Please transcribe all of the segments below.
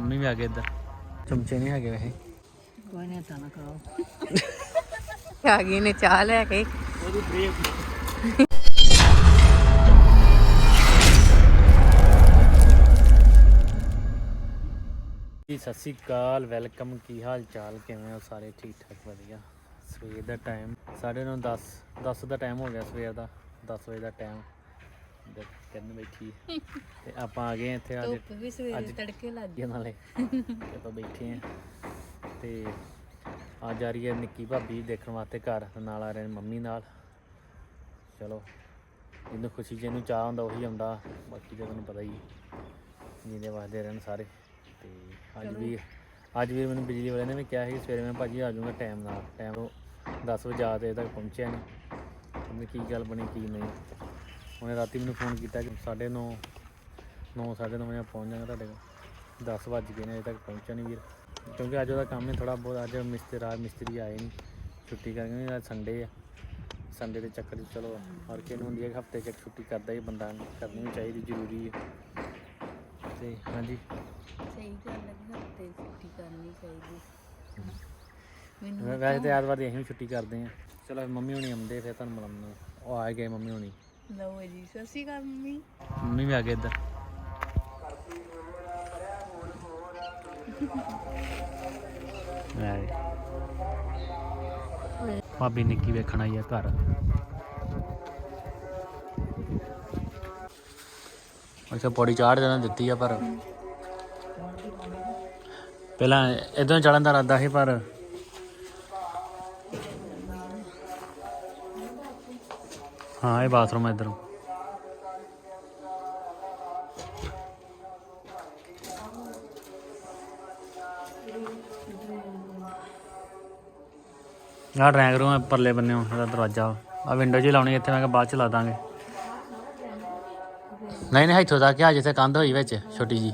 Mummy ਵੀ ਆ ਗਏ ਇੱਧਰ। ਚਮਚੇ ਨਹੀਂ ਹੈਗੇ ਵੈਸੇ। ਕੋਈ ਨਹੀਂ ਤਾਂ ਨਾ ਖਾਓ ਆ ਗਈ ਨੇ ਚਾਹ ਲੈ ਕੇ। ਉਹਦੀ ਬ੍ਰੇਕ ਜੀ ਸਤਿ ਸ਼੍ਰੀ ਅਕਾਲ ਵੈਲਕਮ। ਕੀ ਹਾਲ ਚਾਲ ਕਿਵੇਂ ਹੋ ਸਾਰੇ? ਠੀਕ ਠਾਕ ਵਧੀਆ। ਸਵੇਰ ਦਾ ਟਾਈਮ 9:30 10 10 ਦਾ ਟਾਈਮ ਹੋ ਗਿਆ ਸਵੇਰ ਦਾ। 10 ਵਜੇ ਦਾ ਟਾਈਮ ਕਰਨ ਬੈਠੀ ਹੈ। ਤੇ ਆਪਾਂ ਆ ਗਏ ਇੱਥੇ ਅੱਜ। ਧੁੱਪ ਵੀ ਸਵੇਰੇ ਅੱਜ- ਤੜਕੇ ਲੱਗ ਇਹ ਨਾਲੇ। ਆਪਾਂ ਬੈਠੇ ਆ ਤੇ ਆ ਰਹੀ ਹੈ ਨਿੱਕੀ ਭਾਬੀ ਦੇਖਣ ਵਾਸਤੇ ਘਰ। ਤੇ ਨਾਲ ਆ ਰਹੇ ਨੇ ਮੰਮੀ ਨਾਲ। ਚਲੋ ਜਿਹਨੂੰ ਖੁਸ਼ੀ ਜਿਹਨੂੰ ਚਾਹ ਹੁੰਦਾ ਉਹੀ ਆਉਂਦਾ। ਬਾਕੀ ਤਾਂ ਤੁਹਾਨੂੰ ਪਤਾ ਹੀ ਜਿਹਦੇ ਵਾਸਤੇ ਰਹਿਣ ਸਾਰੇ। ਤੇ ਅੱਜ ਵੀ ਅੱਜ ਵੀ ਮੈਨੂੰ ਬਿਜਲੀ ਵਾਲੇ ਨੇ ਵੀ ਕਿਹਾ ਸੀ ਸਵੇਰੇ ਮੈਂ ਭਾਜੀ ਆ ਜਾਊਂਗਾ ਟਾਈਮ ਨਾਲ। ਟਾਈਮ ਤੋਂ 10 ਵਜੇ ਆ ਤੇ ਤੱਕ ਪਹੁੰਚਿਆ ਨਹੀਂ। ਉਹਨੇ ਕੀ ਗੱਲ ਬਣੀ ਕੀ ਨਹੀਂ। ਉਹਨੇ ਰਾਤੀ ਮੈਨੂੰ ਫੋਨ ਕੀਤਾ ਕਿ 9:30 9 9:30 ਵਜੇ ਪਹੁੰਚ ਜਾਣਾ ਤੁਹਾਡੇ ਕੋਲ। 10 ਵੱਜ ਗਏ ਨੇ ਅਜੇ ਤੱਕ ਪਹੁੰਚਿਆ ਨਹੀਂ ਵੀਰ। ਕਿਉਂਕਿ ਅੱਜ ਉਹਦਾ ਕੰਮ ਹੀ ਥੋੜਾ ਬਹੁਤ ਅੱਜ ਮਿਸਤਰੀ ਰਾਤ ਮਿਸਤਰੀ ਆਏ ਨਹੀਂ। ਛੁੱਟੀ ਕਰਕੇ ਅੱਜ ਸੰਡੇ ਆ। ਸੰਡੇ ਦੇ ਚੱਕਰ 'ਚ ਚਲੋ ਹਰ ਕਿਸੇ ਨੂੰ ਹੁੰਦੀ ਹੈ ਕਿ ਹਫ਼ਤੇ 'ਚ ਇੱਕ ਛੁੱਟੀ ਕਰਦਾ ਹੀ ਬੰਦਾ ਕਰਨੀ ਵੀ ਚਾਹੀਦੀ ਜ਼ਰੂਰੀ ਹੈ। ਤੇ ਹਾਂਜੀ। ਸਹੀ ਗੱਲ ਹੈ ਹਫ਼ਤੇ ਛੁੱਟੀ ਕਰਨੀ ਚਾਹੀਦੀ। ਮੈਨੂੰ ਵੈਸੇ ਤੇ ਐਤਵਾਰ ਦੀ ਅਸੀਂ ਛੁੱਟੀ ਕਰਦੇ ਹਾਂ। ਚਲੋ ਮੰਮੀ ਹੁਣੀ ਆਉਂਦੇ ਫਿਰ ਤੁਹਾਨੂੰ ਮਿਲਾਉਂਦਾ ਉਹ ਆ ਗਏ ਮੰਮੀ ਹੁਣੀ। ਲਓ ਜੀ ਸਤਿ ਸ਼੍ਰੀ ਅਕਾਲ ਮੰਮੀ। ਮੰਮੀ ਵੀ ਆ ਗਏ ਇੱਧਰ। ਆਏ। ਭਾਬੀ ਨਿੱਕੀ ਵੇਖਣ ਆਈ ਆ ਘਰ। ਅੱਛਾ ਪੌੜੀ ਚਾੜ ਦੇਣਾ ਦਿੱਤੀ ਆ ਪਰ। ਪਹਿਲਾਂ ਇਦੋਂ ਚੜਨ ਦਾ ਇਰਾਦਾ ਸੀ ਪਰ ਹਾਂ ਇਹ ਬਾਥਰੂਮ ਹੈ ਇੱਧਰੋਂ। ਆਹ ਡਰਾਇੰਗ ਰੂਮ ਹੈ ਪਰਲੇ ਬੰਨੇ ਇਹਦਾ ਦਰਵਾਜ਼ਾ। ਆ ਵਿੰਡੋ ਜੀ ਲਾਉਣੀ ਇੱਥੇ ਮੈਂ ਕਿਹਾ ਬਾਅਦ ਚ ਲਾ ਦਾਂਗੇ। ਨਹੀਂ ਨਹੀਂ ਇੱਥੋਂ ਤੱਕ ਆ ਜਿੱਥੇ ਕੰਧ ਹੋਈ ਵਿੱਚ ਛੋਟੀ ਜੀ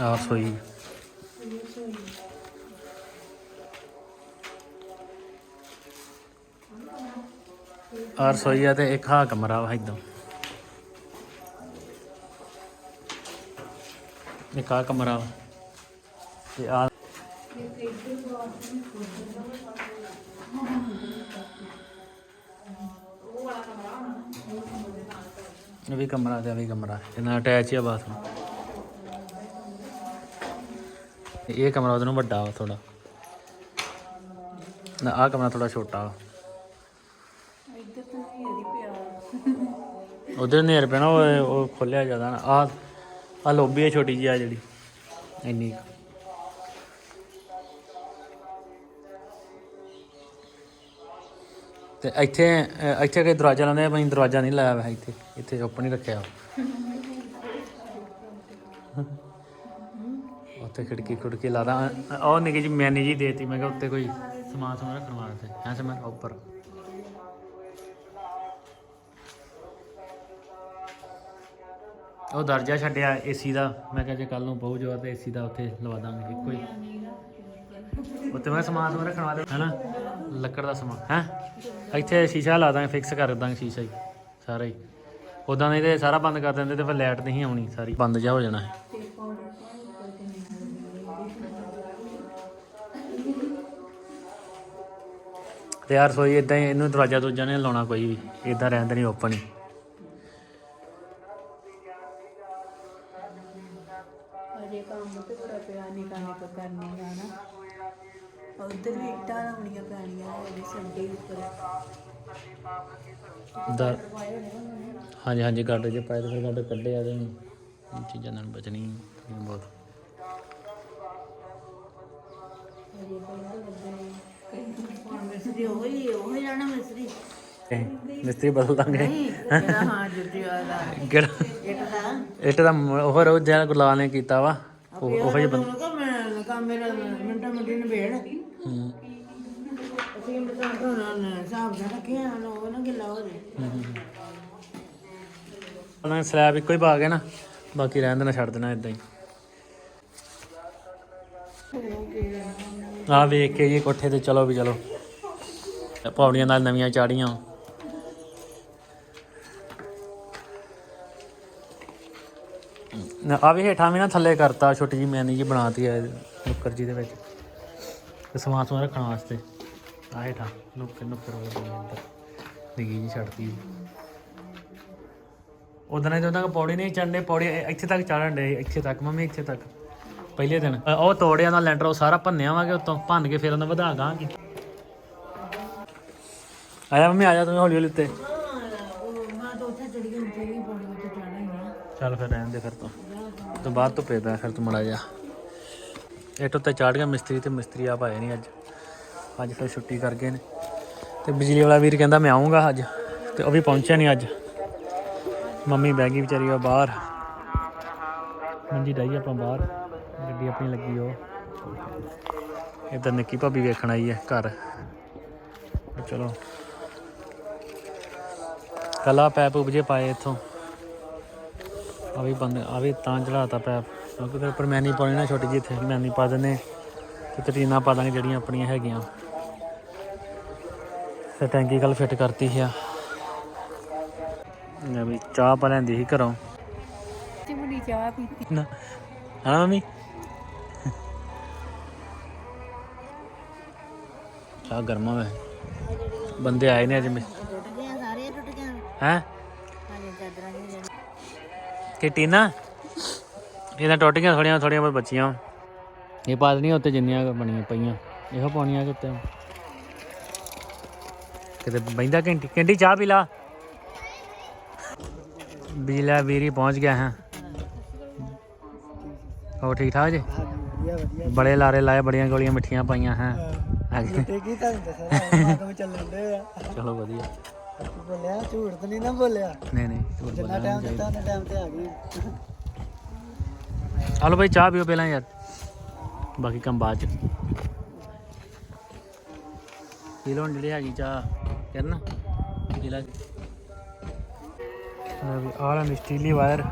ਆ ਸੋਈ ਆ ਰਸੋਈ ਆ ਤੇ ਇੱਕ ਹਾ ਕਮਰਾ ਵਾ ਇਦਾਂ ਇੱਕ ਆ ਕਮਰਾ ਵਾ। ਤੇ ਆ ਇਹ ਵੀ ਕਮਰਾ ਤੇ ਆ ਵੀ ਕਮਰਾ। ਇਹਨਾਂ ਅਟੈਚ ਹੀ ਆ ਬਾਥਰੂਮ। ਇਹ ਕਮਰਾ ਉਹਦੇ ਨਾਲੋਂ ਵੱਡਾ ਵਾ ਥੋੜਾ ਨਾ ਆ ਕਮਰਾ ਥੋੜਾ ਛੋਟਾ ਵਾ। ਉਧਰ ਨੇਰ ਪੈਣਾ, ਉਹ ਉਹ ਖੋਲਿਆ ਜ਼ਿਆਦਾ ਨਾ। ਆ ਆ ਲੋਬੀ ਹੈ ਛੋਟੀ ਜੀ ਆ ਜਿਹੜੀ। ਇੰਨੀ ਤੇ ਇੱਥੇ ਇੱਥੇ ਕੋਈ ਦਰਵਾਜ਼ਾ ਲਾਉਂਦੇ ਆ ਦਰਵਾਜ਼ਾ ਨਹੀਂ ਲਾਇਆ ਹੋਇਆ ਇੱਥੇ। ਇੱਥੇ ਓਪਨ ਹੀ ਰੱਖਿਆ ਉੱਥੇ ਖਿੜਕੀ ਖੁੜਕੀ ਲਾ ਦਾਂ। ਉਹ ਨਿੱਕੀ ਜੀ ਮੈਨੀ ਜੀ ਦੇਤੀ। ਮੈਂ ਕਿਹਾ ਉੱਤੇ ਕੋਈ ਸਮਾਨ ਸਮਾਨ ਰੱਖਣ ਵਾਸਤੇ ਹੈ, ਸਮਾਨ? ਉੱਪਰ। ਉਹ ਦਰਜਾ ਛੱਡਿਆ ਏਸੀ ਦਾ। ਮੈਂ ਕਿਹਾ ਜੇ ਕੱਲ ਨੂੰ ਪਹੁੰਚ ਜਾਵਾ ਤੇ ਏਸੀ ਦਾ ਉੱਥੇ ਲਵਾ ਦਾਂਗੇ ਇੱਕੋ ਹੀ। ਉੱਤੇ ਮੈਂ ਸਮਾਨ ਸਮਾਨ ਰੱਖਣ ਵਾਸਤੇ, ਹੈਨਾ? ਲੱਕੜ ਦਾ ਸਮਾਨ, ਹੈ? ਇੱਥੇ ਸ਼ੀਸ਼ਾ ਲਾ ਦਾਂਗੇ ਫਿਕਸ ਕਰ ਦਾਂਗੇ ਸ਼ੀਸ਼ਾ ਹੀ, ਸਾਰਾ ਹੀ। ਉਦਾਂ ਨਹੀਂ ਤੇ ਸਾਰਾ ਬੰਦ ਕਰ ਦਿੰਦੇ ਤੇ ਫਿਰ ਲਾਈਟ ਨਹੀਂ ਆਉਣੀ, ਸਾਰੀ। ਬੰਦ ਜਾ ਹੋ ਜਾਣਾ ਹੈ। ਤੇ ਯਾਰ ਸੋਈ ਇਦਾਂ ਹੀ, ਇਹਨੂੰ ਦਰਵਾਜ਼ਾ ਦੂਜਾ ਨਹੀਂ ਲਾਉਣਾ ਕੋਈ ਵੀ ਇਦਾਂ ਰਹਿੰਦੇ ਨਹੀਂ ਓਪਨ ਹੀ। ਦਰ ਹਾਂਜੀ ਹਾਂਜੀ ਗੱਡ ਜੇ ਪਾਏ ਤੇ ਫਿਰ ਗੱਡ ਕੱਢੇ ਆ ਇਹ ਚੀਜ਼ਾਂ ਨਾਲ ਬਚਣੀ ਬਹੁਤ। ਉਹ ਹੀ ਉਹ ਜਾਣਾ ਮਿਸਤਰੀ ਬਦਲ ਦਾਂਗੇ। ਜਿਹੜਾ ਹਾਂ ਜੁੱਤੀ ਵਾਲਾ ਇੱਟ ਦਾ। ਇੱਟ ਦਾ ਉਹ ਰੋ ਜਿਹੜਾ ਗੁਲਾਲ ਨੇ ਕੀਤਾ ਵਾ ਉਹ ਉਹ ਹੀ ਬੰਦ ਕੰਮ ਮੇਰਾ ਮਿੰਟਾਂ ਮਿੰਟੀ ਨੇ ਭੇੜ ਹੂੰ। ਸਲੈਬ ਇੱਕੋ ਹੀ ਪਾ ਕੇ ਨਾ, ਬਾਕੀ ਰਹਿਣ ਦੇਣਾ, ਛੱਡ ਦੇਣਾ ਇਦਾਂ ਹੀ। ਆ ਵੇਖ ਕੇ ਜੀ, ਕੋਠੇ ਤੇ ਚਲੋ ਵੀ ਚਲੋ। ਪੌੜੀਆਂ ਨਾਲ ਨਵੀਆਂ ਚਾੜੀਆਂ। ਨਾ ਆ ਵੀ ਹੇਠਾਂ ਵੀ ਨਾ ਥੱਲੇ ਕਰਤਾ, ਛੋਟੀ ਜੀ ਮੈਨੀ ਜੀ ਬਣਾਤੀ ਹੈ ਮੁੱਕਰ ਜੀ ਦੇ ਵਿੱਚ। ਸਮਾਨ ਸਮਾਨ ਰੱਖਣ ਵਾਸਤੇ। ਆ ਨੁੱਕਰ ਨੁੱਕਰ ਉਹ ਬਣੀ ਅੰਦਰ ਨਿੱਕੀ ਜੀ ਛੱਡਤੀ। ਉਦੋਂ ਜਦੋਂ ਤੱਕ ਪੌੜੀ ਨਹੀਂ ਚੜਨੇ ਪੌੜੀ ਇੱਥੇ ਤੱਕ ਚੜਨ ਦੇ ਇੱਥੇ ਤੱਕ, ਮੰਮੀ ਇੱਥੇ ਤੱਕ। ਪਹਿਲੇ ਦਿਨ ਉਹ ਤੋੜਿਆ ਦਾ ਲੈਂਟਰ, ਉਹ ਸਾਰਾ ਭੰਨਿਆ ਵਾਂਗੇ ਉਤੋਂ, ਭੰਨ ਕੇ ਫਿਰ ਉਹਨਾਂ ਵਧਾ ਗਾਂਗੇ ਆਇਆ ਮੰਮੀ ਆ ਜਾ ਤੂੰ ਹੌਲੀ ਹੌਲੀ ਉੱਤੇ। ਚੱਲ ਫਿਰ ਰਹਿਣ ਦੇ ਫਿਰ ਤੋਂ। ਤੋਂ ਬਾਅਦ ਤੋਂ ਪੇਦਾ ਫਿਰ ਤੂੰ ਮੜਾ ਜਾ ਇਹ ਤੋਂ ਤੇ ਚੜ ਗਿਆ, ਮਿਸਤਰੀ ਤੇ ਮਿਸਤਰੀ ਆ ਪਾਏ ਨਹੀਂ ਅੱਜ। ਅੱਜ ਫਿਰ ਛੁੱਟੀ ਕਰ ਗਏ ਨੇ। ਤੇ ਬਿਜਲੀ ਵਾਲਾ ਵੀਰ ਕਹਿੰਦਾ ਮੈਂ ਆਉਂਗਾ ਅੱਜ, ਤੇ ਉਹ ਵੀ ਪਹੁੰਚਿਆ ਨਹੀਂ ਅੱਜ। ਮੰਮੀ ਬਹਿ ਗਈ ਵਿਚਾਰੀ, ਉਹ ਬਾਹਰ। ਮੰਜੀ ਡਾਈ ਆਪਾਂ ਬਾਹਰ, ਗੱਡੀ ਆਪਣੀ ਲੱਗੀ ਉਹ। ਇੱਧਰ ਨਿੱਕੀ ਭਾਬੀ ਵੇਖਣ ਆਈ ਹੈ ਘਰ। ਚਲੋ। ਕਲਾ ਪੈਪ ਉਪਜੇ ਪਾਏ ਇੱਥੋਂ। ਆ ਵੀ ਬੰਦ, ਆ ਵੀ ਤਾਂ ਚੜਾਤਾ ਪੈਪ। ਕਿਉਂਕਿ ਫਿਰ ਉੱਪਰ ਮੈਨੀ ਪਾਉਣੀ ਨਾ ਛੋਟੀ ਜਿਹੀ ਇੱਥੇ, ਮੈਨੀ ਪਾ ਦਿੰਨੇ ਤੇ ਤਟੀਨਾ ਪਾ ਦਾਂਗੇ ਜਿਹੜੀਆਂ ਆਪਣੀਆਂ ਹੈਗੀਆਂ। ਤੇ ਟੈਂਕੀ ਕੱਲ ਫਿੱਟ ਕਰਤੀ ਸੀ ਆ। ਮੈਂ ਵੀ ਚਾਹ ਪਾ ਲੈਂਦੀ ਸੀ ਘਰੋਂ। ਚਿਮੜੀ ਚਾਹ ਪੀਤੀ। ਨਾ। ਹਾਂ ਮੰਮੀ। ਚਾਹ ਗਰਮਾ ਵੇ। ਬੰਦੇ ਆਏ ਨੇ ਅੱਜ ਮੇ ਟੁੱਟ ਗਏ ਸਾਰੇ ਟੁੱਟ ਗਏ ਹੈ? ਕਿ ਟੀਨਾ? ਇਹਨਾਂ ਟੋਟੀਆਂ ਥੋੜੀਆਂ ਥੋੜੀਆਂ ਬਹੁਤ ਬੱਚੀਆਂ। ਇਹ ਪਾ ਦੇਣੀਆਂ ਉੱਤੇ ਜਿੰਨੀਆਂ ਬਣੀਆਂ ਪਈਆਂ। ਇਹੋ ਪਾਉਣੀਆਂ ਕਿ ਉੱਤੇ। ਕਿਤੇ ਬੈਂਦਾ ਘੰਟੀ ਘੰਟੀ ਚਾਹ ਪੀ ਲਾ। ਬਿਜਲਾ ਵੀਰੀ ਪਹੁੰਚ ਗਿਆ ਹਾਂ। ਹੋ ਠੀਕ ਠਾਕ ਜੀ? ਬੜੇ ਲਾਰੇ ਲਾਏ ਬੜੀਆਂ ਗੋਲੀਆਂ ਮਿੱਠੀਆਂ ਪਾਈਆਂ ਹਾਂ। ਚਲੋ ਵਧੀਆ। ਬੋਲਿਆ ਝੂਠ ਤਾਂ ਨਹੀਂ ਨਾ ਬੋਲਿਆ। ਨਹੀਂ ਨਹੀਂ ਝੂਠ ਜਿੰਨਾ ਬੋਲਣਾ ਟਾਈਮ ਨਹੀਂ ਦਿੱਤਾ ਉਹਨੇ ਟਾਈਮ ਤੇ ਆ ਗਈ। ਹਲੋ ਭਾਈ ਚਾਹ ਪੀਓ ਪਹਿਲਾਂ ਯਾਰ। ਬਾਕੀ ਕੰਮ ਬਾਅਦ ਚ। ਪੀ ਲਓ ਜਿਹੜੀ ਹੈਗੀ ਚਾਹ। ਕਰਨਾ। ਪੀ ਲਾ। ਆਹ ਲਾਂ ਸਟੀਲੀ ਵਾਇਰ।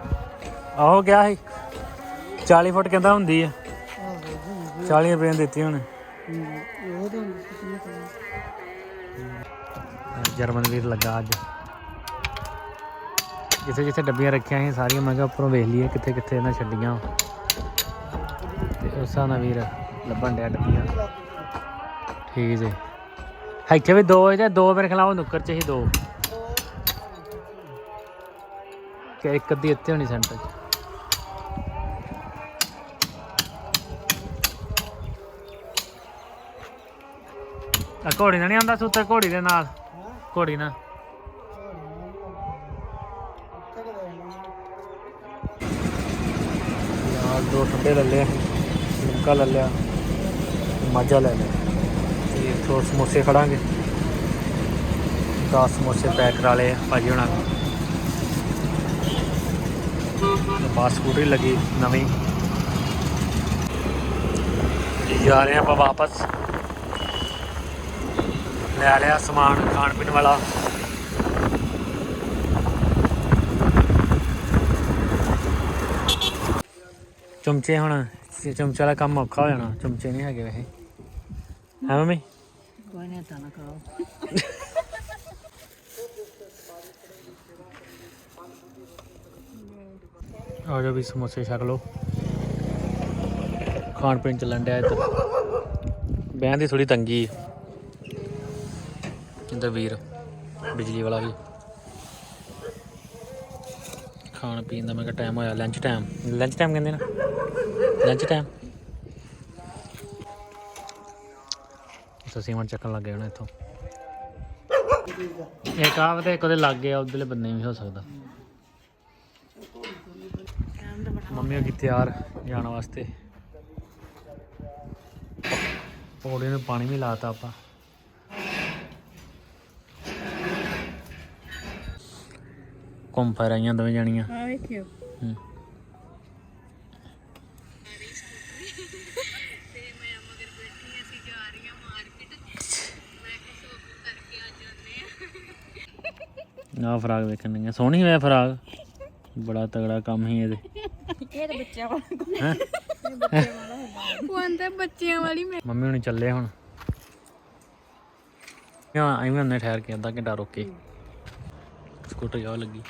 ਆਹੋ ਗਿਆ ਸੀ। 40 ਫੁੱਟ ਕਹਿੰਦਾ ਹੁੰਦੀ ਹੈ 40 ਰੁਪਏ ਦਿੱਤੀ ਹੁਣ ਉਹ ਤਾਂ ਕਿੰਨੇ ਜਰਮਨ ਵੀਰ ਲੱਗਾ ਅੱਜ। ਜਿੱਥੇ ਜਿੱਥੇ ਡੱਬੀਆਂ ਰੱਖੀਆਂ ਸੀ ਸਾਰੀਆਂ ਮੈਂ ਕਿਹਾ ਉੱਪਰੋਂ ਵੇਖ ਲਈਏ ਕਿੱਥੇ ਕਿੱਥੇ ਇਹਨਾਂ ਛੱਡੀਆਂ। ਤੇ ਉਸ ਹਿਸਾਬ ਨਾਲ ਵੀਰ ਲੱਭਣ ਡਿਆ ਡੱਬੀਆਂ। ਠੀਕ ਜੀ। ਇੱਥੇ ਵੀ ਦੋ ਜਾਂ ਦੋ ਮੇਰੇ ਖਿਲਾਫ ਨੁੱਕਰ ਚ ਹੀ ਦੋ। ਕਿ ਇੱਕ ਅੱਧੀ ਇੱਥੇ ਹੋਣੀ ਸੈਂਟਰ ਚ। ਆ ਘੋੜੀ ਨਾਲ ਨਹੀਂ ਆਉਂਦਾ ਸੁੱਤਾ ਘੋੜੀ ਦੇ ਨਾਲ। ਘੋੜੀ ਨਾਲ। ਯਾਰ, ਦੋ ਠੰਡੇ ਲੈ ਲਏ ਲਿਮਕਾ ਲੈ ਲਿਆ ਮਾਜਾ ਲੈ ਲਿਆ ਤੇ ਸਮੋਸੇ ਖੜਾਂਗੇ। 10 ਸਮੋਸੇ ਪੈਕ ਕਰਾ ਲਏ ਆ ਭਾਜੀ ਹੁਣਾਂ। ਕੋਲ ਸਕੂਟਰੀ ਲੱਗੀ ਨਵੀਂ। ਜਾ ਰਹੇ ਆਪਾਂ ਵਾਪਸ। ਲੈ ਲਿਆ ਸਮਾਨ ਖਾਣ ਪੀਣ ਵਾਲਾ। ਚਮਚੇ ਹੁਣ, ਚਮਚੇ ਵਾਲਾ ਕੰਮ ਔਖਾ ਹੋ ਜਾਣਾ। ਚਮਚੇ ਨਹੀਂ ਹੈਗੇ ਵੈਸੇ। ਹੈ ਮੰਮੀ? ਕੋਈ ਨਹੀਂ ਤਾਂ ਨਾ ਖਾਓ ਆ ਜਾਓ ਵੀ ਸਮੋਸੇ ਛਕ ਲਓ ਖਾਣ ਪੀਣ ਚੱਲਣ ਡਿਆ ਇੱਧਰ ਬਹਿਣ ਦੀ ਥੋੜੀ ਤੰਗੀ ਹੈ ਵੀਰ ਬਿਜਲੀ ਵਾਲਾ ਵੀ ਖਾਣ ਪੀਣ ਦਾ ਮੈਂ ਕਿਹਾ ਟਾਈਮ ਹੋਇਆ ਲੰਚ ਟਾਈਮ ਲੰਚ ਟਾਈਮ ਕਹਿੰਦੇ ਨਾ ਲੰਚ ਟਾਈਮ ਹੁਣ ਚੱਕਣ ਲੱਗੇ ਹੁਣ ਇੱਥੋਂ। ਇੱਕ ਆਹ ਤੇ ਇੱਕ ਉਹਦੇ ਲੱਗ ਗਿਆ ਉਧਰਲੇ ਬੰਨੇ ਵੀ ਹੋ ਸਕਦਾ। ਮੰਮੀ ਹੋ ਗਈ ਤਿਆਰ ਜਾਣ ਵਾਸਤੇ। ਪੌੜੇ ਨੂੰ ਪਾਣੀ ਵੀ ਲਾਤਾ ਆਪਾਂ। ਘੁੰਮ ਫਿਰ ਆਈਆਂ ਦੋਵੇਂ ਜਾਣੀਆਂ। ਆ ਵੇਖਿਓ। ਹੂੰ। ਆ ਫਰਾਗ ਵੇਖਣ ਗਏ ਸੋਹਣੀ ਹੋਇਆ ਫਰਾਗ ਬੜਾ ਤਗੜਾ ਕੰਮ ਹੀ ਇਹਦੇ। ਇਹ ਤਾਂ ਬੱਚਿਆਂ ਵਾਲਾ ਹੈਂ? ਉਹ ਆਂਦਾ ਬੱਚਿਆਂ ਵਾਲੀ ਮੈਂ। ਮੰਮੀ ਹੁਣੀ ਚੱਲੇ ਹੁਣ। ਯਾ ਐਵੇਂ ਉਹਨੇ ਠਹਿਰ ਕੇ ਅੱਧਾ ਘੰਟਾ ਰੁਕ ਸਕੂਟਰ ਜਾ ਲੱਗੀ।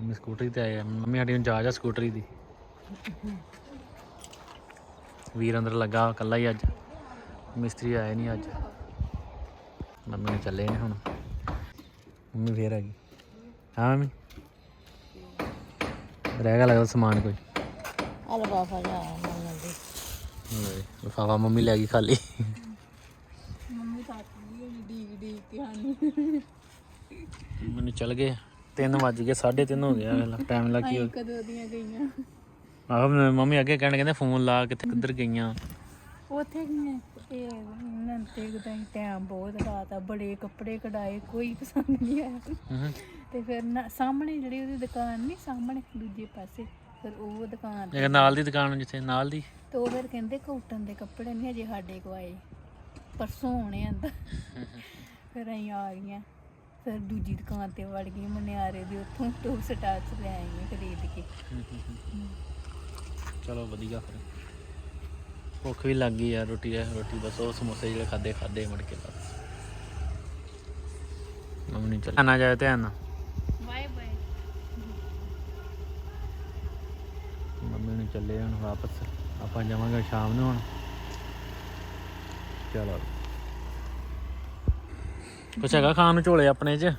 ਮੰਮੀ ਸਕੂਟਰੀ ਤੇ ਆਏ ਆ। ਮੰਮੀ ਸਾਡੀ ਨੂੰ ਜਾ ਜਾ ਸਕੂਟਰੀ ਦੀ। ਵੀਰ ਅੰਦਰ ਲੱਗਾ ਇਕੱਲਾ ਹੀ ਅੱਜ। ਮਿਸਤਰੀ ਆਏ ਨਹੀਂ ਅੱਜ। ਮੰਮੀ ਨੇ ਚੱਲੇ ਨੇ ਹੁਣ। ਮੰਮੀ ਫੇਰ ਆ ਗਈ। ਹਾਂ ਮੰਮੀ। ਰਹਿ ਗਿਆ ਲੱਗਦਾ ਸਮਾਨ ਕੋਈ। ਆ ਲਫਾਫਾ ਜਾ ਮੰਨ ਦੇ। ਲਫਾਫਾ ਮੰਮੀ ਲੈ ਗਈ ਖਾਲੀ। ਮੰਮੀ ਸਾਥ ਨਹੀਂ ਡੀਕ ਡੀਕ ਕੇ ਸਾਨੂੰ। ਮੈਨੂੰ ਚੱਲ ਗਏ। 3 ਵੱਜ ਗਏ 3:30 ਹੋ ਗਿਆ ਟਾਈਮ ਲੱਗੀ ਹੋ ਕਦੋਂ ਦੀਆਂ ਗਈਆਂ? ਆਹੋ ਮੰਮੀ ਅੱਗੇ ਕਹਿਣ ਕਹਿੰਦੇ ਫੋਨ ਲਾ ਕਿੱਥੇ ਕਿੱਧਰ ਗਈਆਂ। ਉੱਥੇ ਗਈਆਂ। ਇਹ ਨੰਤੇ ਗਦਾਈ ਟਾਈਮ ਬਹੁਤ ਰਾਤ ਆ ਬੜੇ ਕੱਪੜੇ ਕਢਾਏ ਕੋਈ ਪਸੰਦ ਨਹੀਂ ਆਇਆ। ਹੂੰ ਤੇ ਫਿਰ ਨਾ ਸਾਹਮਣੇ ਜਿਹੜੀ ਉਹਦੀ ਦੁਕਾਨ ਨਹੀਂ ਸਾਹਮਣੇ ਦੂਜੇ ਪਾਸੇ ਫਿਰ ਉਹ ਦੁਕਾਨ ਇਹ ਨਾਲ ਦੀ ਦੁਕਾਨ ਜਿੱਥੇ ਨਾਲ ਦੀ? ਤੇ ਉਹ ਫਿਰ ਕਹਿੰਦੇ ਕਾਟਨ ਦੇ ਕੱਪੜੇ ਨਹੀਂ ਅਜੇ ਸਾਡੇ ਕੋ ਆਏ। ਪਰਸੋਂ ਆਉਣੇ ਆਂਦਾ ਫਿਰ ਅਸੀਂ ਆ ਗਈਆਂ। ਫਿਰ ਦੂਜੀ ਦੁਕਾਨ ਤੇ ਵੜ ਗਈ ਮਨਿਆਰੇ ਦੀ ਉੱਥੋਂ ਟੋਪ ਸਟਾਰਚ ਲੈ ਆਈਆਂ ਖਰੀਦ ਕੇ। ਚਲੋ ਵਧੀਆ ਫਿਰ। ਭੁੱਖ ਵੀ ਲੱਗ ਗਈ ਯਾਰ ਰੋਟੀ ਹੈ ਰੋਟੀ ਬਸ ਉਹ ਸਮੋਸੇ ਜਿਹੜੇ ਖਾਦੇ ਖਾਦੇ ਮੁੜ ਕੇ ਬਸ। ਮੰਮੀ ਨਹੀਂ ਚੱਲ। ਨਾ ਜਾਏ ਧਿਆਨ ਨਾਲ? Bye bye. ਮੰਮੀ ਨੂੰ ਚੱਲੇ ਹੁਣ ਵਾਪਸ। ਆਪਾਂ ਜਾਵਾਂਗੇ ਸ਼ਾਮ ਨੂੰ ਹੁਣ। ਚਲੋ। ਕੁਛ ਹੈਗਾ ਖਾਣ ਨੂੰ ਝੋਲੇ ਆਪਣੇ 'ਚ?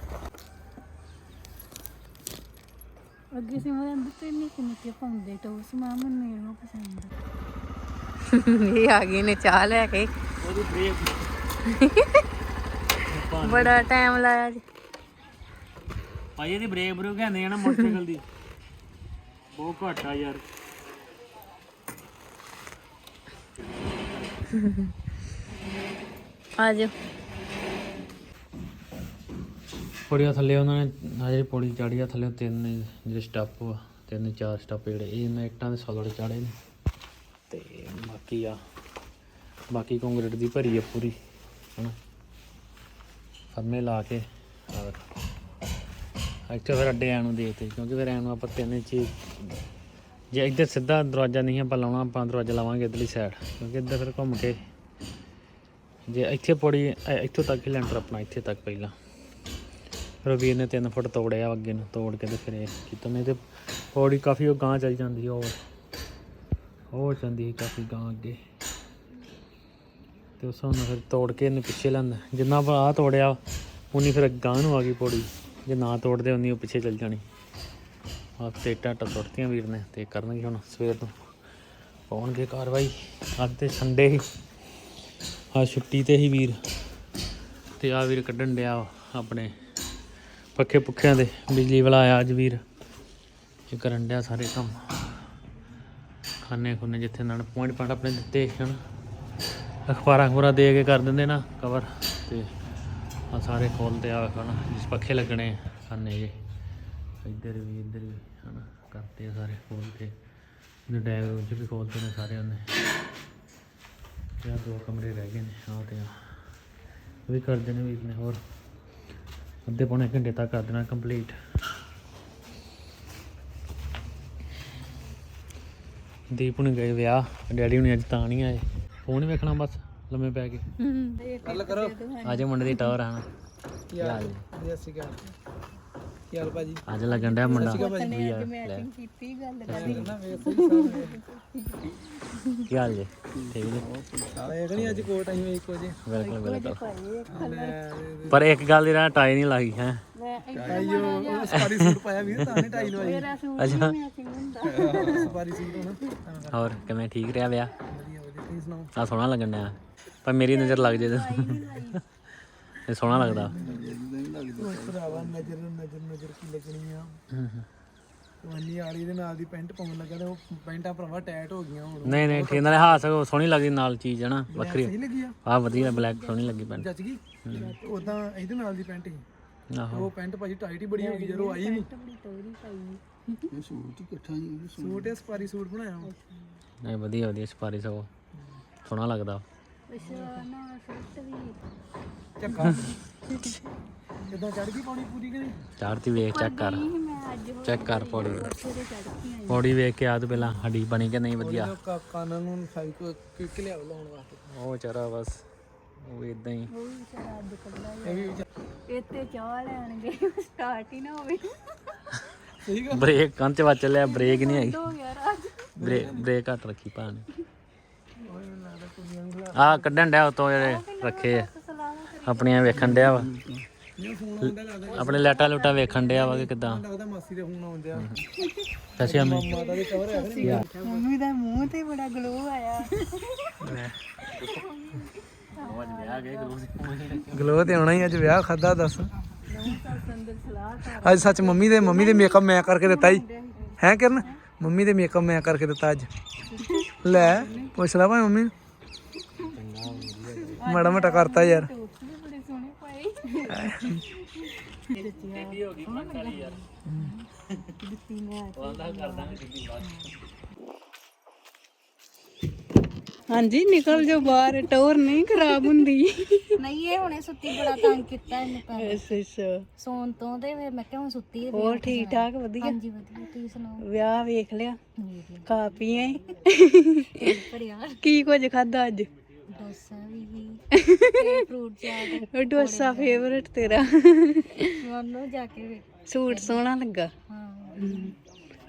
ਅੱਗੇ ਸੀ ਮੈਂ ਅੰਦਰ ਤੇ ਨਿੱਕੇ ਨਿੱਕੇ ਪਾਉਂਦੇ ਟੋਸ ਮਾਂ ਮੈਨੂੰ ਇਹੋ ਪਸੰਦ ਇਹ ਆ ਗਏ ਨੇ ਚਾਹ ਲੈ ਕੇ। ਉਹਦੀ ਬ੍ਰੇਕ ਬੜਾ ਟਾਈਮ ਲਾਇਆ ਜੀ। ਭਾਈ ਇਹਦੀ ਬ੍ਰੇਕ ਬਰੂਕ ਕਹਿੰਦੇ ਆ ਨਾ ਮੋਟਰਸਾਈਕਲ ਦੀ। ਬਹੁਤ ਘੱਟ ਆ ਯਾਰ। ਆ ਜਾ ਪੌੜੀਆਂ ਥੱਲੇ ਉਹਨਾਂ ਨੇ ਜਿਹੜੀ ਪੌੜੀ ਚੜੀ ਆ ਥੱਲੇ ਤਿੰਨ ਜਿਹੜੇ ਸਟੈਪ ਤਿੰਨ ਚਾਰ ਸਟੈਪ ਜਿਹੜੇ ਇਹ ਮੈਂ ਇੱਟਾਂ ਦੇ ਸੋਲੜ ਚਾੜੇ ਨੇ। ਤੇ ਬਾਕੀ ਆ, ਬਾਕੀ ਕੰਕਰੀਟ ਦੀ ਭਰੀ ਆ ਪੂਰੀ, ਹਨਾ? ਫਰਮੇ ਲਾ ਕੇ ਆ ਇੱਥੇ ਫਿਰ ਅੱਡੇ ਆਣ ਨੂੰ ਦੇਖਦੇ ਕਿਉਂਕਿ ਫਿਰ ਐਂ ਨੂੰ ਆਪਾਂ ਤਿੰਨ ਚੀਜ਼ ਜੇ ਇੱਧਰ ਸਿੱਧਾ ਦਰਵਾਜ਼ਾ ਨਹੀਂ ਆਪਾਂ ਲਾਉਣਾ, ਆਪਾਂ ਦਰਵਾਜ਼ਾ ਲਾਵਾਂਗੇ ਇੱਧਰਲੀ ਸਾਈਡ ਕਿਉਂਕਿ ਇੱਧਰ ਫਿਰ ਘੁੰਮ ਕੇ ਜੇ ਇੱਥੇ ਪੌੜੀ ਇੱਥੋਂ ਤੱਕ ਹੀ ਲੈਂਟਰ ਆਪਣਾ, ਇੱਥੇ ਤੱਕ ਪਹਿਲਾਂ। ਰਵੀਰ ਨੇ 3 ਫੁੱਟ ਤੋੜਿਆ, ਅੱਗੇ ਨੂੰ ਤੋੜ ਕੇ ਤੇ ਫਿਰ ਇਹ ਕੀਤਾ। ਨਹੀਂ ਤੇ ਪੌੜੀ ਕਾਫੀ ਉਹ ਗਾਂ ਚੱਲ ਜਾਂਦੀ ਉਹ ਉਹ ਜਾਂਦੀ ਸੀ ਕਾਫੀ ਗਾਂ ਅੱਗੇ। ਤੇ ਉਸ ਨੂੰ ਫਿਰ ਤੋੜ ਕੇ ਇਹਨੂੰ ਪਿੱਛੇ ਲੈਂਦਾ ਜਿੰਨਾ ਆਪਾਂ ਆਹ ਤੋੜਿਆ, ਉਨੀ ਫਿਰ ਗਾਂ ਨੂੰ ਆ ਗਈ ਪੌੜੀ। ਜੇ ਨਾ ਤੋੜਦੇ, ਉਨੀ ਉਹ ਪਿੱਛੇ ਚੱਲ ਜਾਣੀ। ਆਹ ਤੇ ਟਾਟਾ ਸੁੱਟਤੀਆਂ ਵੀਰ ਨੇ ਤੇ ਕਰਨਗੇ ਹੁਣ ਸਵੇਰ ਤੋਂ ਪਾਉਣਗੇ ਕਾਰਵਾਈ। ਅੱਜ ਤੇ ਸੰਡੇ ਹੀ ਆ ਛੁੱਟੀ ਤੇ ਹੀ ਵੀਰ। ਤੇ ਆ ਵੀਰ ਕੱਢਣ ਡਿਆ ਆਪਣੇ ਪੱਖੇ ਪੁੱਖਿਆਂ ਦੇ। ਬਿਜਲੀ ਵਾਲਾ ਆਇਆ ਅੱਜ ਵੀਰ। ਇਹ ਕਰਨ ਡਿਆ ਸਾਰੇ ਕੰਮ। ਖਾਨੇ ਖੁਨੇ ਜਿੱਥੇ ਨਾਲ ਪੁਆਇੰਟ ਪੁਆਇੰਟ ਆਪਣੇ ਦਿੱਤੇ, ਹਨ? ਅਖਬਾਰਾਂ ਅਖਬਾਰਾਂ ਦੇ ਕੇ ਕਰ ਦਿੰਦੇ ਨਾ ਕਵਰ ਤੇ ਆ ਸਾਰੇ ਖੋਲਦੇ ਆ ਹਨ, ਜਿਸ ਪੱਖੇ ਲੱਗਣੇ ਖਾਨੇ ਜੇ। ਇੱਧਰ ਵੀ ਇੱਧਰ ਵੀ, ਹਨ? ਕਰਤੇ ਆ ਸਾਰੇ ਖੋਲਤੇ ਨੇ ਡੈਗ ਰੂਮ ਵੀ ਖੋਲਤੇ ਨੇ ਸਾਰੇ ਉਹਨੇ ਤੇ ਦੋ ਕਮਰੇ ਰਹਿ ਗਏ ਨੇ, ਆਹ ਤੇ ਆ ਉਹ ਵੀ ਕਰ ਦੇਣੇ ਵੀ ਨੇ, ਹੋਰ। ਅੱਧੇ ਪੌਣੇ ਘੰਟੇ ਤੱਕ ਕਰ ਦੇਣਾ ਕੰਪਲੀਟ ਦੀਪ ਨੂੰ ਗਏ ਵਿਆਹ ਡੈਡੀ ਹੁਣੀ ਅੱਜ ਤਾਂ ਨਹੀਂ ਆਏ। ਫੋਨ ਹੀ ਵੇਖਣਾ ਬਸ ਲੰਮੇ ਪੈ ਕੇ। ਗੱਲ ਕਰੋ। ਅੱਜ ਮੁੰਡੇ ਦੀ ਟੌਰ ਆਣਾ ਜੀ ਸਤਿ ਸ਼੍ਰੀ ਅਕਾਲ ਕੀ ਹਾਲ ਭਾਜੀ? ਅੱਜ ਲੱਗਣ ਡਿਆ ਮੁੰਡਾ। ਅੱਜ ਮੈਚਿੰਗ ਕੀਤੀ ਗੱਲ ਨਾ ਕੀ ਹਾਲ ਜੀ? ਠੀਕ ਜੀ ਵੇਖ ਨਹੀਂ ਅੱਜ ਕੋਟ ਆਈ ਹੋਈ ਇੱਕੋ ਜੇ ਬਿਲਕੁਲ ਬਿਲਕੁਲ। ਲੈ ਪਰ ਇੱਕ ਗੱਲ ਦੀ ਨਾ ਟਾਈ ਨਹੀਂ ਲਾਈ ਹੈ। ਆਈਓ ਉਹ ਸਪਾਰੀ ਸੂਟ ਪਾਇਆ ਵੀਰ ਤਾਂ ਨਹੀਂ ਟਾਈ ਲਵਾਈ ਮੇਰਾ ਸੂਟ ਅੱਛਾ। ਮੈਚਿੰਗ ਹੁੰਦਾ। ਸਪਾਰੀ ਸੂਟ ਹੋਣਾ। ਤਾਂ ਕਰਕੇ ਹੋਰ ਕਿਵੇਂ ਠੀਕ ਰਿਹਾ ਵਿਆਹ? ਵਧੀਆ ਵਧੀਆ। ਤੁਸੀਂ ਸੁਣਾਓ? ਆ ਸੋਹਣਾ ਲੱਗਣ ਡਿਆ। ਪਰ ਮੇਰੀ ਨਜ਼ਰ ਲੱਗ ਜੇ ਤੇ। ਇਹ ਸੋਹਣਾ ਲੱਗਦਾ। ਉਹ ਭਰਾਵਾ ਨਜ਼ਰ ਨਜ਼ਰ ਨਜ਼ਰ ਕੀ ਲੱਗਣੀ ਆ। ਵੰਨੀ ਆਲੀ ਦੇ ਨਾਲ ਦੀ ਪੈਂਟ ਪਾਉਣ ਲੱਗਾ ਤੇ ਉਹ ਪੈਂਟਾਂ ਭਰਾਵਾ ਟਾਈਟ ਹੋ ਗਈਆਂ ਹੁਣ। ਨਹੀਂ ਨਹੀਂ ਠੀਕ ਨਾਲੇ ਹਾਸ ਸੋਹਣੀ ਲੱਗਦੀ ਨਾਲ ਚੀਜ਼ ਹੈ ਨਾ ਵੱਖਰੀ। ਆ? ਆ ਵਧੀਆ ਬਲੈਕ ਸੋਹਣੀ ਲੱਗੀ ਪੈਂਟ। ਜੱਜ ਗਈ? ਉਦਾਂ ਇਹਦੇ ਨਾਲ ਦੀ ਪੈਂਟ ਉਹ ਪੈਂਟ ਭਾਜੀ ਟਾਈਟ ਹੀ ਬੜੀ ਹੋ ਗਈ ਜਦੋਂ ਆਈ ਨਹੀਂ। ਬੜੀ ਤੋਰੀ ਪਾਈ। ਸੂਟ ਹੈ ਸਪਾਰੀ ਸੂਟ ਬਣਾਇਆ ਵਾ। ਨਹੀਂ ਵਧੀਆ ਵਧੀਆ ਸਪਾਰੀ ਸਗੋਂ। ਸੋਹਣਾ ਲੱਗਦਾ। ਅੱਛਾ ਨਾ ਸੂਟ ਵੀ। ਚੱਕਾ। ਕਿਦਾਂ ਚੜ ਗਈ ਪਾਣੀ ਪੂਰੀ ਕਿ ਨਹੀਂ? ਚਾਰਤੀ ਵੇਖ ਚੈੱਕ ਕਰ। ਨਹੀਂ ਮੈਂ ਅੱਜ ਹੋਰ ਚੈੱਕ ਕਰ ਪੌੜੀ ਆਈ ਵੇਖ ਕੇ ਆ ਤੂੰ ਪਹਿਲਾਂ ਹੱਡੀ ਬਣੀ ਕਿ ਨਹੀਂ ਵਧੀਆ। ਉਹ ਕਾਨਾਂ ਨੂੰ ਸਾਈ ਕੋ ਕਿੱਕ ਲਿਆ ਲਾਉਣ ਵਾਸਤੇ। ਉਹ ਚਾਰਾ ਬਸ। ਉਹ ਇਦਾਂ ਹੀ। ਉਹ ਵੀ ਵਿਚਾਰਾ ਅੱਜ ਕੱਲਾ ਇਹ ਵੀ ਵਿਚਾਰ- ਇੱਥੇ ਚਾਹ ਲੈਣ ਗਏ ਸਟਾਰਟ ਹੀ ਨਾ ਹੋਵੇ। ਬ੍ਰੇਕ ਕੰਚ ਵੱਜ ਚੱਲਿਆ ਬ੍ਰੇਕ ਨਹੀਂ ਹੈਗੀ ਹੋ ਗਿਆ ਰਾਜ ਬ੍ਰੇਕ ਬ੍ਰੇਕ ਘੱਟ ਰੱਖੀ ਭਾਣ। ਆ ਕੱਢਣ ਡਿਆ ਉਤੋਂ ਜਿਹੜੇ ਰੱਖੇ ਆ। ਆਪਣੀਆਂ ਵੇਖਣ ਡਿਆ ਵਾ। ਆਪਣੇ ਲੈਟਾਂ ਲੂਟਾਂ ਵੇਖਣ ਡਿਆ ਵਾ ਕਿ ਕਿਦਾਂ। ਲੱਗਦਾ ਮਾਸੀ ਦੇ ਫੋਨ ਆਉਂਦੇ ਆ। ਸਸੀ ਅਮੀ ਮਾਤਾ ਦੇ ਕਵਰ ਹੈ ਮੰਮੀ ਦਾ ਮੂੰਹ ਤੇ ਬੜਾ ਗਲੋ ਆਇਆ। ਗਲੋ ਤੇ ਆਉਣਾ ਹੀ ਅੱਜ ਵਿਆਹ ਖਾਦਾ ਦੱਸ। ਅੱਜ ਸੱਚ ਮੰਮੀ ਦੇ ਮੰਮੀ ਦੇ ਮੇਕਅਪ ਮੈਂ ਕਰਕੇ ਦਿੱਤਾ ਹੀ ਹੈ ਕਿਰਨ? ਮੰਮੀ ਦੇ ਮੇਕਅਪ ਮੈਂ ਕਰਕੇ ਦਿੱਤਾ ਅੱਜ। ਲੈ, ਪੁੱਛ ਲਾ ਭਾਈ ਮੰਮੀ ਨੂੰ। ਮਾੜਾ ਮੋਟਾ ਕਰਤਾ ਯਾਰ। ਟੋਪਸ ਵੀ ਬੜੇ ਸੋਹਣੇ ਪਾਏ ਹਾਂਜੀ ਨਿਕਲ ਜੋ ਬਾਹਰ ਟੋਰ ਨਹੀਂ ਖਰਾਬ ਹੁੰਦੀ। ਨਹੀਂ ਇਹ ਹੁਣੇ ਸੁੱਤੀ ਬੜਾ ਤੰਗ ਕੀਤਾ ਇਹਨੇ ਪਹਿਲਾਂ। ਅੱਛਾ ਅੱਛਾ। ਸੌਣ ਤੋਂ ਤੇ ਫਿਰ ਮੈਂ ਕਿਹਾ ਹੁਣ ਸੁੱਤੀ ਤੇ ਹੋਰ ਠੀਕ ਠਾਕ ਵਧੀਆ? ਹਾਂਜੀ ਵਧੀਆ ਤੁਸੀਂ ਸੁਣਾਓ? ਵਿਆਹ ਵੇਖ ਲਿਆ ਖਾ ਪੀ ਆਏ। ਪਰ ਯਾਰ ਕੀ ਕੁਝ ਖਾਦਾ ਅੱਜ? ਡੋਸਾ ਵੀ ਤੇ ਫਰੂਟ ਚਾਟ ਉਹ ਡੋਸਾ ਫੇਵਰਟ ਤੇਰਾ। ਮੈਨੂੰ ਜਾ ਕੇ ਵੇਖ- ਸੂਟ ਸੋਹਣਾ ਲੱਗਾ। ਹਾਂ।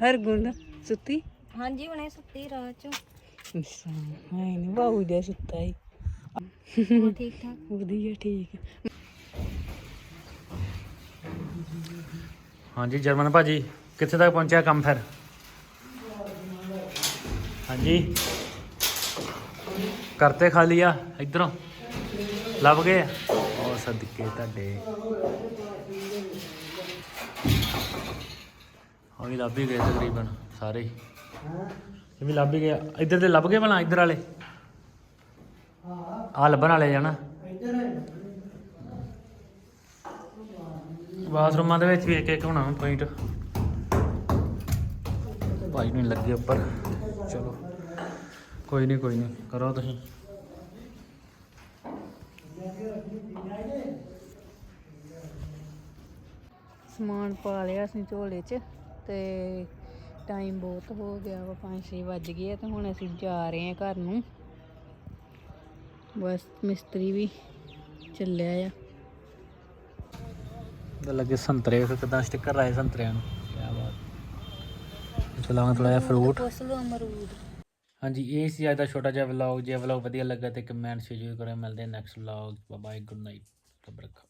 ਹਰ ਗੁਣ ਸੁੱਤੀ? ਹਾਂਜੀ ਹੁਣੇ ਸੁੱਤੀ ਰਾਤ ਚ। ਨਹੀਂ ਬਾਹੂ ਜਿਹਾ ਸੁੱਤਾ ਹੀ ਠੀਕ ਠਾਕ? ਵਧੀਆ ਠੀਕ। ਹੈ। ਹਾਂਜੀ ਜਰਮਨ ਭਾਜੀ ਕਿੱਥੇ ਤੱਕ ਪਹੁੰਚਿਆ ਕੰਮ ਫਿਰ? ਹਾਂਜੀ। ਕਰਤੇ ਖਾ ਲਿਆ ਇਧਰੋਂ? ਲੱਭ ਗਏ ਆ? ਉਹ ਸਦਕੇ ਤੁਹਾਡੇ। ਹਾਂ ਵੀ ਲੱਭ ਹੀ ਗਏ ਤਕਰੀਬਨ ਸਾਰੇ ਹੀ। ਇਹ ਵੀ ਲੱਭ ਹੀ ਗਏ ਇੱਧਰ ਦੇ ਲੱਭ ਗਏ ਭਲਾ, ਇੱਧਰ ਵਾਲੇ? ਆ ਲੱਭਣ ਵਾਲੇ ਜਾਣਾ ਬਾਥਰੂਮਾਂ ਦੇ ਵਿੱਚ ਵੀ ਇੱਕ ਇੱਕ ਹੋਣਾ ਪੁਆਇੰਟ ਭਾਈ ਨੂੰ ਲੱਗੇ ਉੱਪਰ। ਚਲੋ, ਕੋਈ ਨਹੀਂ ਕੋਈ ਨਹੀਂ ਕਰੋ ਤੁਸੀਂ। ਸਮਾਨ ਪਾ ਲਿਆ ਅਸੀਂ ਝੋਲੇ 'ਚ ਤੇ ਟਾਈਮ ਬਹੁਤ ਹੋ ਗਿਆ ਵਾ 5-6 ਵੱਜ ਗਏ ਆ ਤੇ ਹੁਣ ਅਸੀਂ ਜਾ ਰਹੇ ਹਾਂ ਘਰ ਨੂੰ। ਬਸ ਮਿਸਤਰੀ ਵੀ ਚੱਲਿਆ ਆ। ਤੇ ਲੱਗੇ ਸੰਤਰੇ ਵੇਖੋ ਕਿਦਾਂ ਸਟicker ਲਾਏ ਸੰਤਰਿਆਂ ਨੂੰ। ਕੀ ਬਾਤ। ਚਲਾਵਾਂ ਥੋੜਾ ਜਿਹਾ ਫਰੂਟ ਅਮਰੂਦ। ਹਾਂਜੀ ਇਹ ਸੀ ਅੱਜ ਦਾ ਛੋਟਾ ਜਿਹਾ ਵਲੌਗ ਜੇ ਵਲੌਗ ਵਧੀਆ ਲੱਗਾ ਤੇ ਕਮੈਂਟ ਸ਼ੇਅਰ ਕਰਿਓ। ਮਿਲਦੇ next vlog bye good night ਰੱਬ ਰੱਖਾ